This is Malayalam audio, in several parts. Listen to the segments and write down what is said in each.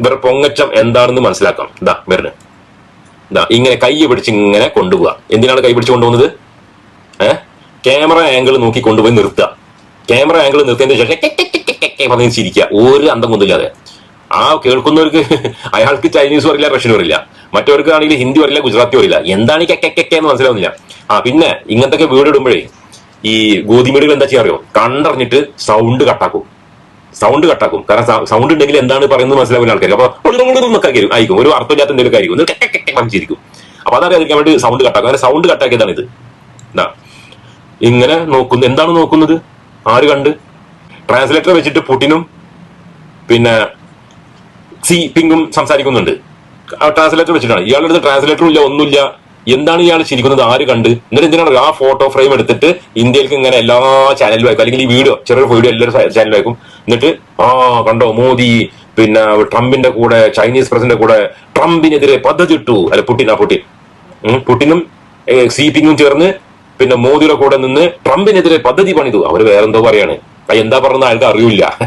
ഇവരുടെ പൊങ്ങച്ചം എന്താണെന്ന് മനസ്സിലാക്കാം ഇതാ വരുന്നത് ഇതാ ഇങ്ങനെ കൈ പിടിച്ച് ഇങ്ങനെ കൊണ്ടുപോവുക എന്തിനാണ് കൈ പിടിച്ച് കൊണ്ടുപോകുന്നത്? ഏഹ് ക്യാമറ ആംഗിൾ നോക്കി കൊണ്ടുപോയി നിർത്തുക. ക്യാമറ ആംഗിൾ നിർത്തിയതിന് ശേഷം പറഞ്ഞ് ചിരിക്കുക. ഒരു അന്തം കൊണ്ടില്ലാതെ ആ കേൾക്കുന്നവർക്ക് അയാൾക്ക് ചൈനീസ് വരില്ല റഷ്യൻ വരില്ല. മറ്റവർക്ക് ആണെങ്കിൽ ഹിന്ദി വരില്ല ഗുജറാത്തി വരില്ല. എന്താണ് ഈ എന്ന് മനസ്സിലാവുന്നില്ല. ആ പിന്നെ ഇങ്ങനത്തെ വീട് ഇടുമ്പോഴേ ഈ ഗോതിമേടുകൾ എന്താ ചെയ്യാറിയോ കണ്ടറിഞ്ഞിട്ട് സൗണ്ട് കട്ടാക്കും സൗണ്ട് കട്ടാക്കും കാരണം സൗണ്ട് ഉണ്ടെങ്കിൽ എന്താണ് പറയുന്നത് മനസ്സിലാവുന്ന ആൾക്കാർ അപ്പൊ എന്നൊക്കെ ആയിരിക്കും ആയിരിക്കും. ഒരു അർത്ഥമില്ലാത്ത എന്തെങ്കിലും ആയിരിക്കും. ഒന്ന് കെ, കെ, കെ, കെ അപ്പൊ അതറിയാതിരിക്കാൻ വേണ്ടി സൗണ്ട് കട്ടാക്കും അങ്ങനെ സൗണ്ട് കട്ടാക്കിയതാണ് ഇത്. എന്താ ഇങ്ങനെ നോക്കുന്നു. എന്താണ് നോക്കുന്നത്? ആര് കണ്ട്? ട്രാൻസ്ലേറ്റർ വെച്ചിട്ട് പുട്ടിനും പിന്നെ സി പിങ്ങും സംസാരിക്കുന്നുണ്ട്. ട്രാൻസ്ലേറ്റർ വെച്ചിട്ടാണ്. ഇയാളുടെ അടുത്ത് ട്രാൻസ്ലേറ്ററും ഇല്ല ഒന്നുമില്ല. എന്താണ് ഇയാൾ ചിരിക്കുന്നത്? ആര് കണ്ട്? എന്നിട്ട് എന്തിനാണ് ആ ഫോട്ടോ ഫ്രെയിം എടുത്തിട്ട് ഇന്ത്യയിലേക്ക് ഇങ്ങനെ എല്ലാ ചാനലും അയക്കും അല്ലെങ്കിൽ ഈ വീഡിയോ ചെറിയൊരു വീഡിയോ എല്ലാവരും ചാനലും അയക്കും എന്നിട്ട് ആ കണ്ടോ മോദി പിന്നെ ട്രംപിന്റെ കൂടെ ചൈനീസ് പ്രസിഡന്റ് കൂടെ ട്രംപിനെതിരെ പദ്ധതി ഇട്ടു അല്ല പുട്ടിൻ ആ പുട്ടിൻ. പുട്ടിനും സി ചേർന്ന് പിന്നെ മോദിയുടെ കൂടെ നിന്ന് ട്രംപിനെതിരെ പദ്ധതി പണിതു. അവർ വേറെന്തോ പറയാണ്. എന്താ പറഞ്ഞ ആൾക്ക് അറിയില്ല.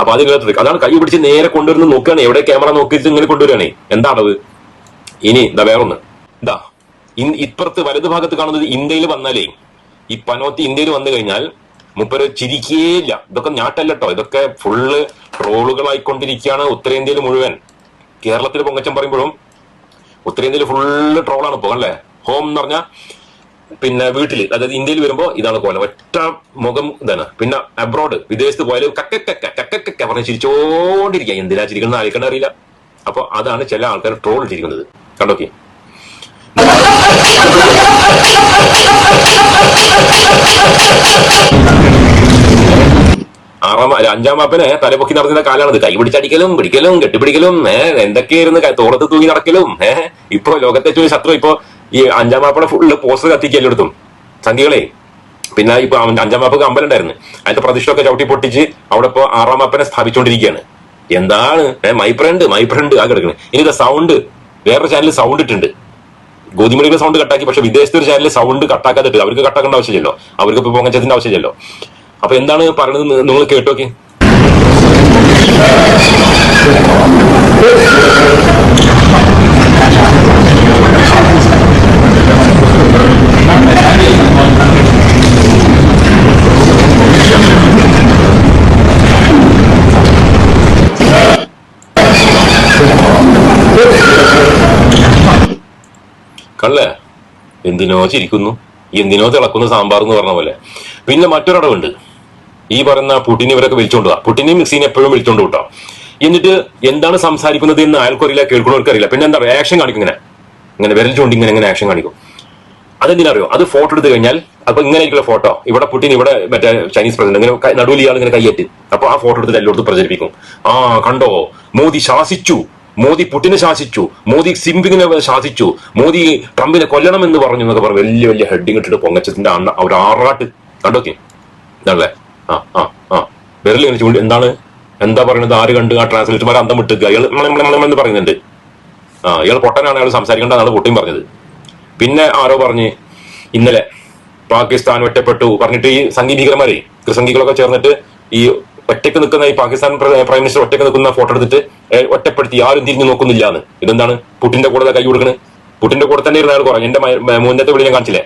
അപ്പൊ അതിനകത്ത് അതാണ് കൈ പിടിച്ച് നേരെ കൊണ്ടുവരുന്ന നോക്കുകയാണ്. എവിടെ ക്യാമറ നോക്കിയിട്ട് ഇങ്ങനെ കൊണ്ടുവരികയാണ്. എന്താണത്? ഇനി എന്താ വേറൊന്ന്. ഇൻ- ഇപ്പുറത്ത് വലതു ഭാഗത്ത് കാണുന്നത് ഇന്ത്യയിൽ വന്നാലേ ഈ പനോത്തി ഇന്ത്യയിൽ വന്നു കഴിഞ്ഞാൽ മുപ്പര് ചിരിക്കേയില്ല ഇതൊക്കെ ഞാട്ടല്ലോ ഇതൊക്കെ ഫുള്ള് ട്രോളുകളായിക്കൊണ്ടിരിക്കുകയാണ് ഉത്തരേന്ത്യയിൽ മുഴുവൻ. കേരളത്തിൽ പൊങ്ങച്ചം പറയുമ്പോഴും ഉത്തരേന്ത്യയിൽ ഫുള്ള് ട്രോളാണ് ഇപ്പൊ അല്ലേ? ഹോം എന്ന് പറഞ്ഞാൽ പിന്നെ വീട്ടിൽ അതായത് ഇന്ത്യയിൽ വരുമ്പോ ഇതാണ് കോലം. ഒറ്റ മുഖം ഇതാണ്. പിന്നെ അബ്രോഡ് വിദേശത്ത് പോയാലും കക്കക്കക്ക കക്കക്കക്ക പറഞ്ഞ് ചിരിച്ചോണ്ടിരിക്കുക. എന്തിനാ ചിരിക്കുന്ന അറിയില്ല. അപ്പൊ അതാണ് ചില ആൾക്കാർ ട്രോൾ ചിരിക്കുന്നത് കണ്ടോക്കെ? ആറാം അഞ്ചാം മാപ്പനെ തലപൊക്കി നടന്ന കാലാണത് കൈ പിടിച്ചടിക്കലും പിടിക്കലും കെട്ടിപ്പിടിക്കലും ഏഹ് എന്തൊക്കെയായിരുന്നു തോളത്ത് തൂങ്ങി നടക്കലും ഏഹ് ഇപ്പൊ ലോകത്തെ ഏറ്റവും ശത്രു ഇപ്പൊ ഈ അഞ്ചാം മാപ്പയുടെ ഫുള്ള് പോസ്റ്റർ കത്തിക്കുക എല്ലായിടത്തും സംഖ്യകളെ പിന്നെ ഇപ്പൊ അഞ്ചാം മാപ്പക്ക് അമ്പലം ഉണ്ടായിരുന്നു. അതിന്റെ പ്രതിഷ്ഠയൊക്കെ ചവിട്ടി പൊട്ടിച്ച് അവിടെ ഇപ്പൊ ആറാം മാപ്പനെ സ്ഥാപിച്ചുകൊണ്ടിരിക്കുകയാണ് എന്താണ്? മൈ ഫ്രണ്ട് മൈ ഫ്രണ്ട് ആ കിടക്കുന്നത് ഇനി സൗണ്ട് വേറെ ചാനലിൽ സൗണ്ട് ഇട്ടുണ്ട് ഗോതിമണിയുടെ സൗണ്ട് കട്ടാക്കി പക്ഷെ വിദേശത്തെ ഒരു ചാനലിൽ സൗണ്ട് കട്ടാക്കാതിട്ട് അവർക്ക് കട്ടാക്കേണ്ട ആവശ്യമില്ലല്ലോ. അവർക്ക് ഇപ്പൊ പൊങ്ങച്ചത്തിന്റെ ആവശ്യമില്ലല്ലോ. അപ്പൊ എന്താണ് പറയുന്നത് നിങ്ങൾ കേട്ടോക്കെ? കള്ളേ. എന്തിനോ ചിരിക്കുന്നു. എന്തിനോ തിളക്കുന്ന സാമ്പാർ എന്ന് പറഞ്ഞ പോലെ. പിന്നെ മറ്റൊരടവുണ്ട്. ഈ പറയുന്ന പുട്ടിനെ ഇവരൊക്കെ വിളിച്ചോണ്ട് പോവാ പുട്ടിനെയും മിക്സിനെ എപ്പോഴും വിളിച്ചോണ്ട് കൂട്ടോ എന്നിട്ട് എന്താണ് സംസാരിക്കുന്നത് എന്ന് അയാൾക്കറിയില്ല കേൾക്കുന്നവർക്ക് അറിയില്ല പിന്നെ എന്താ പറയുക? ആക്ഷൻ കാണിക്കും ഇങ്ങനെ. ഇങ്ങനെ വിരൽ ചൂണ്ടി ഇങ്ങനെ ഇങ്ങനെ ആക്ഷൻ കാണിക്കും. അതെന്തിനറിയോ? അത് ഫോട്ടോ എടുത്തു കഴിഞ്ഞാൽ അപ്പൊ ഇങ്ങനെ ആയിരിക്കുള്ള ഫോട്ടോ ഇവിടെ പുട്ടിൻ ഇവിടെ മറ്റേ ചൈനീസ് പ്രസിഡന്റ് ഇങ്ങനെ നടുവിൽ ഇയാൾ ഇങ്ങനെ കയ്യേറ്റ് അപ്പൊ ആ ഫോട്ടോ എടുത്തിട്ട് എല്ലായിടത്തും പ്രചരിപ്പിക്കും. ആ കണ്ടോ? മോദി ശാസിച്ചു. മോദി പുട്ടിനെ ശാസിച്ചു മോദി സിംപിങ്ങിനെ ശാസിച്ചു മോദി ട്രംപിനെ കൊല്ലണം എന്ന് പറഞ്ഞു എന്നൊക്കെ പറഞ്ഞു വലിയ വലിയ ഹെഡിങ് ഇട്ടിട്ട് പൊങ്ങച്ചത്തിന്റെ അണ്ണ ഒരു ആറാട്ട്. കണ്ടോക്കെ? ഇതാണല്ലേ? ആ ആ ആ. വിരൽ എന്താണ്? എന്താ പറയുന്നത് ആര് കണ്ട് ആ ട്രാൻസ്ലേറ്റർമാർ അന്തം വിട്ടുക അയാൾ എന്ന് പറയുന്നുണ്ട്. ആ ഇയാൾ പൊട്ടനാണ്. അയാൾ സംസാരിക്കേണ്ടതാണ് പൊട്ടിയും പറഞ്ഞത്. പിന്നെ ആരോ പറഞ്ഞ് ഇന്നലെ പാകിസ്ഥാൻ ഒറ്റപ്പെട്ടു. പറഞ്ഞിട്ട് ഈ സംഗീ ഭീകരന്മാരെ ക്രിസംഗികളൊക്കെ ചേർന്നിട്ട് ഈ ഒറ്റയ്ക്ക് നിൽക്കുന്ന ഈ പാകിസ്ഥാൻ പ്രൈം മിനിസ്റ്റർ ഒറ്റയ്ക്ക് നിൽക്കുന്ന ഫോട്ടോ എടുത്തിട്ട് ഒറ്റപ്പെടുത്തി ആരും തിരിഞ്ഞു നോക്കുന്നില്ല എന്ന് ഇതെന്താണ്? പുട്ടിന്റെ കൂടെ കൈ കൊടുക്കണ്. പുട്ടിന്റെ കൂടെ തന്നെ ഇരുന്ന ആൾ കുറഞ്ഞു എന്റെ മുന്നത്തെ വിളി ഞാൻ കാണിച്ചില്ലേ?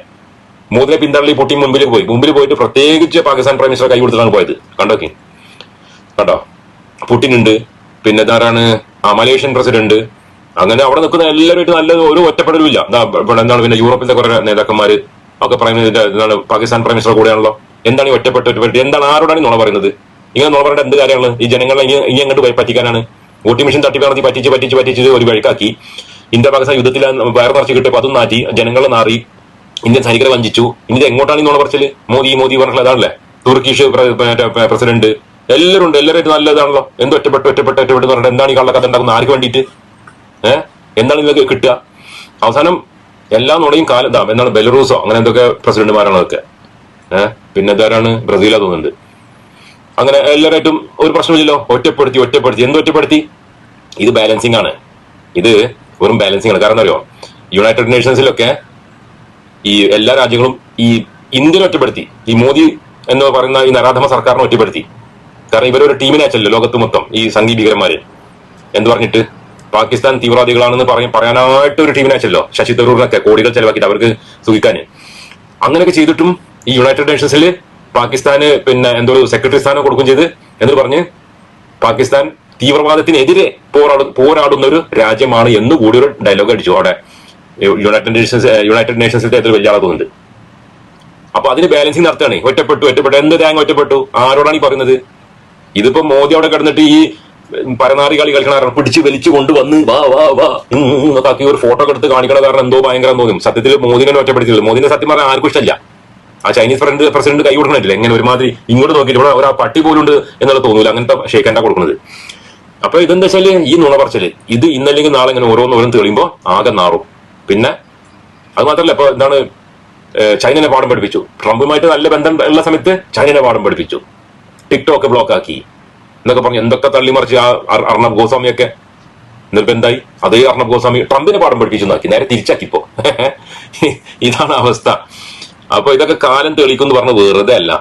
മോദിനെ പിന്തള്ളി പുട്ടി മുമ്പിൽ പോയി. മുമ്പിൽ പോയിട്ട് പ്രത്യേകിച്ച് പാകിസ്ഥാൻ പ്രൈം മിനിസ്റ്റർ കൈ കൊടുത്തിട്ടാണ് പോയത്. കണ്ടോക്കി? കണ്ടോ? പുട്ടിൻ ഉണ്ട് പിന്നെ ആരാണ് മലേഷ്യൻ പ്രസിഡന്റ്. അങ്ങനെ അവിടെ നിൽക്കുന്ന എല്ലാവരുമായിട്ട് നല്ല ഒരു ഒറ്റപ്പെടലും ഇല്ല. ദാ ഇവിടെ എന്താണ് പിന്നെ യൂറോപ്പിലെ കുറെ നേതാക്കന്മാര് ഒക്കെ പ്രൈം എന്താണ് പാകിസ്ഥാൻ പ്രൈം മിനിസ്റ്റർ കൂടെയാണല്ലോ. എന്താണ് ഈ ഒറ്റപ്പെട്ട എന്താണ് ആരോടാണ് നോളെ പറയുന്നത്? ഇങ്ങനെ പറയേണ്ട എന്ത് കാര്യമാണ്? ഈ ജനങ്ങളെ ഇനി അങ്ങോട്ട് പോയി പറ്റിക്കാനാണ്. വോട്ടിംഗ് മെഷീൻ തട്ടി നടത്തി പറ്റിച്ച് പറ്റിച്ച് പറ്റിച്ച് ഒരു വഴിക്കാക്കി. ഇന്ത്യ പാകിസ്ഥാൻ യുദ്ധത്തിൽ വയർ നിറച്ച് കിട്ടിയപ്പോൾ അതും നാറ്റി ജനങ്ങളെ നാറി ഇന്ത്യൻ സൈനികരെ വഞ്ചിച്ചു. ഇനി എങ്ങോട്ടാണ് ഈ പറച്ചിൽ? മോദി മോദി പറഞ്ഞിട്ടുള്ള അതാണല്ലേ തുർക്കിഷ് പ്രസിഡന്റ്. എല്ലാവരും ഉണ്ട്. എല്ലാവരും നല്ലതാണല്ലോ എന്ത് ഒറ്റപ്പെട്ട് ഒറ്റപ്പെട്ട് ഒറ്റപ്പെട്ട് പറഞ്ഞിട്ട് എന്താണ് ഈ കള്ളക്കഥ ഉണ്ടാക്കുന്നത്? ആർക്ക് വേണ്ടിയിട്ട്? ഏഹ് എന്താണ് ഇതൊക്കെ കിട്ടുക? അവസാനം എല്ലാം നുണയും കാലം എന്താണ് ബെലറൂസോ അങ്ങനെ എന്തൊക്കെ പ്രസിഡന്റുമാരാണ് അതൊക്കെ. ഏഹ് പിന്നെ ഇതാരാണ് ബ്രസീലാ തോന്നുന്നുണ്ട്. അങ്ങനെ എല്ലാവരായിട്ടും ഒരു പ്രശ്നമില്ലല്ലോ. ഒറ്റപ്പെടുത്തി ഒറ്റപ്പെടുത്തി. എന്ത് ഒറ്റപ്പെടുത്തി? ഇത് ബാലൻസിങ് ആണ്. ഇത് വെറും ബാലൻസിങ് ആണ്. കാരണം അറിയോ? യുണൈറ്റഡ് നേഷൻസിലൊക്കെ ഈ എല്ലാ രാജ്യങ്ങളും ഈ ഇന്ത്യനെ ഒറ്റപ്പെടുത്തി. ഈ മോദി എന്ന് പറയുന്ന ഈ നരാധമ സർക്കാരിനെ ഒറ്റപ്പെടുത്തി. കാരണം ഇവരൊരു ടീമിനെ അയച്ചല്ലോ ലോകത്ത് മൊത്തം ഈ സംഘീ ഭീകരന്മാര്? എന്ത് പറഞ്ഞിട്ട്? പാകിസ്ഥാൻ തീവ്രവാദികളാണെന്ന് പറയും പറയാനായിട്ട് ഒരു ടീമിനെ അയച്ചല്ലോ ശശി തരൂറിനൊക്കെ കോടികൾ ചെലവാക്കിയിട്ട് അവർക്ക് സുഖിക്കാൻ. അങ്ങനെയൊക്കെ ചെയ്തിട്ടും ഈ യുണൈറ്റഡ് നേഷൻസിൽ പാകിസ്ഥാന് പിന്നെ എന്തോ സെക്രട്ടറി സ്ഥാനം കൊടുക്കുകയും ചെയ്ത് എന്ന് പറഞ്ഞ് പാകിസ്ഥാൻ തീവ്രവാദത്തിനെതിരെ പോരാടു പോരാടുന്ന ഒരു രാജ്യമാണ് എന്ന് കൂടി ഒരു ഡയലോഗ് അടിച്ചു. അവിടെ യുണൈറ്റഡ് നേഷൻസ് യുണൈറ്റഡ് നേഷൻസിന്റെ അതിൽ വലിയ ആളെ തോന്നുന്നുണ്ട്. അപ്പൊ അതിന് ബാലൻസിങ് നടത്തുകയാണ്. ഒറ്റപ്പെട്ടു ഒറ്റപ്പെട്ടു. എന്ത് തേങ്ങ ഒറ്റപ്പെട്ടു? ആരോടാണ് ഈ പറയുന്നത്? ഇതിപ്പോ മോദി അവിടെ കിടന്നിട്ട് ഈ പരനാറി കളി കളിക്കണ പിടിച്ച് വലിച്ചു കൊണ്ടുവന്ന് വാ വാ വാ എന്നൊക്കെ ഒരു ഫോട്ടോ എടുത്ത് കാണിക്കണ കാരണം എന്തോ ഭയങ്കര തോന്നും. സത്യത്തിൽ മോദിനെ ഒറ്റപ്പെടുത്തിയുള്ളൂ മോദിനെ സത്യം പറഞ്ഞാൽ ആർക്കും ഇഷ്ടമല്ല. ആ ചൈനീസ് ഫ്രണ്ട് പ്രസിഡന്റ് കൈ കൊടുക്കണില്ല എങ്ങനെ ഒരുമാതിരി ഇങ്ങോട്ട് നോക്കിയിട്ട് ഇവിടെ ഒരു പട്ടി പോലും ഉണ്ട് എന്നുള്ള തോന്നൂല. അങ്ങനത്തെ ഷേക്കൻഡാ കൊടുക്കുന്നത് അപ്പൊ ഇതെന്താ വെച്ചാൽ ഈ നുണ പറച്ചൽ. ഇത് ഇന്നല്ലെങ്കിൽ നാളെ ഇങ്ങനെ ഓരോന്ന് ഓരോന്ന് തെളിയുമ്പോ ആകെ നാറും. പിന്നെ അത് മാത്രല്ല ഇപ്പൊ എന്താണ് ചൈനനെ പാഠം പഠിപ്പിച്ചു. ട്രംപുമായിട്ട് നല്ല ബന്ധം ഉള്ള സമയത്ത് ചൈനനെ പാഠം പഠിപ്പിച്ചു. ടിക്ടോക്ക് ബ്ലോക്ക് ആക്കി. എന്നൊക്കെ പറഞ്ഞു എന്തൊക്കെ തള്ളിമറിച്ച് ആ അർണബ് ഗോസ്വാമിയൊക്കെ നിർബന്ധമായി എന്തായി അതേ അർണബ് ഗോസ്വാമി ട്രംപിനെ പാഠം പഠിപ്പിച്ചു നോക്കി നേരെ തിരിച്ചാക്കിപ്പോ. ഇതാണ് അവസ്ഥ. അപ്പൊ ഇതൊക്കെ കാലം തെളിക്കും എന്ന് പറഞ്ഞ വെറുതെ അല്ല.